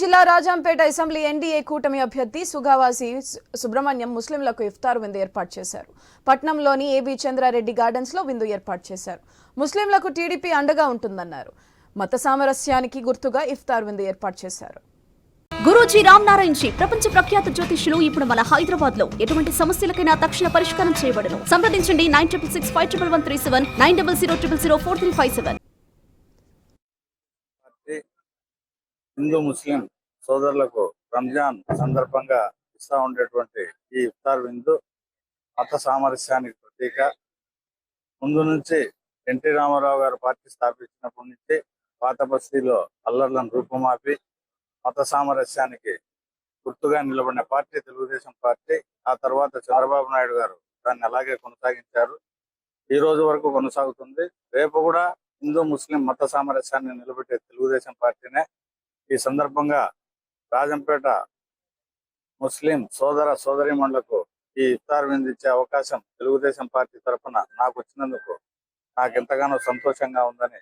జిల్లా రాజాంపేట assembly NDA కూటమి అభ్యర్థి సుగావాసి సుబ్రహ్మణ్యం ముస్లింలకు ఇఫ్తార్ విందు ఏర్పాటు చేశారు. పట్నంలోని ఏబీ చంద్రారెడ్డి గార్డెన్స్లో విందు ఏర్పాటు చేశారు. ముస్లింలకు టీడీపీ అండగా ఉంటుందన్నారు. మత సామరస్యానికి గుర్తుగా ఇఫ్తార్ విందు ఏర్పాటు చేశారు. గురూజీ రామ్ నారాయణ్ జీ ప్రపంచ ప్రఖ్యాత జ్యోతిష్యులు ఇప్పుడు మన హైదరాబాద్లో ఎటువంటి సమస్యలకైనా తక్షణ పరిష్కారం చేయబడను. సంప్రదించండి nine triple six five triple one three seven nine double zero triple zero four three five seven. Hindu Muslim సోదరులకు రంజాన్ సందర్భంగా ఇస్తా ఉండేటువంటి ఈ ఇఫ్తార్ విందు మత సామరస్యానికి ప్రతీక. ముందు నుంచి ఎన్టీ రామారావు గారు పార్టీ స్థాపించినప్పటి నుంచి పాత బస్తీలో అల్లర్లను రూపుమాపి మత సామరస్యానికి గుర్తుగా నిలబడిన పార్టీ తెలుగుదేశం పార్టీ ఆ తర్వాత చంద్రబాబు నాయుడు గారు దాన్ని అలాగే కొనసాగించారు. ఈ రోజు వరకు కొనసాగుతుంది. రేపు కూడా హిందూ ముస్లిం మత సామరస్యాన్ని నిలబెట్టే తెలుగుదేశం పార్టీనే ఈ సందర్భంగా రాజంపేట ముస్లిం సోదర సోదరిమణులకు ఈ ఇఫ్తార్ విందు అవకాశం తెలుగుదేశం పార్టీ తరఫున నాకు వచ్చినందుకు నాకు ఎంతగానో సంతోషంగా ఉందని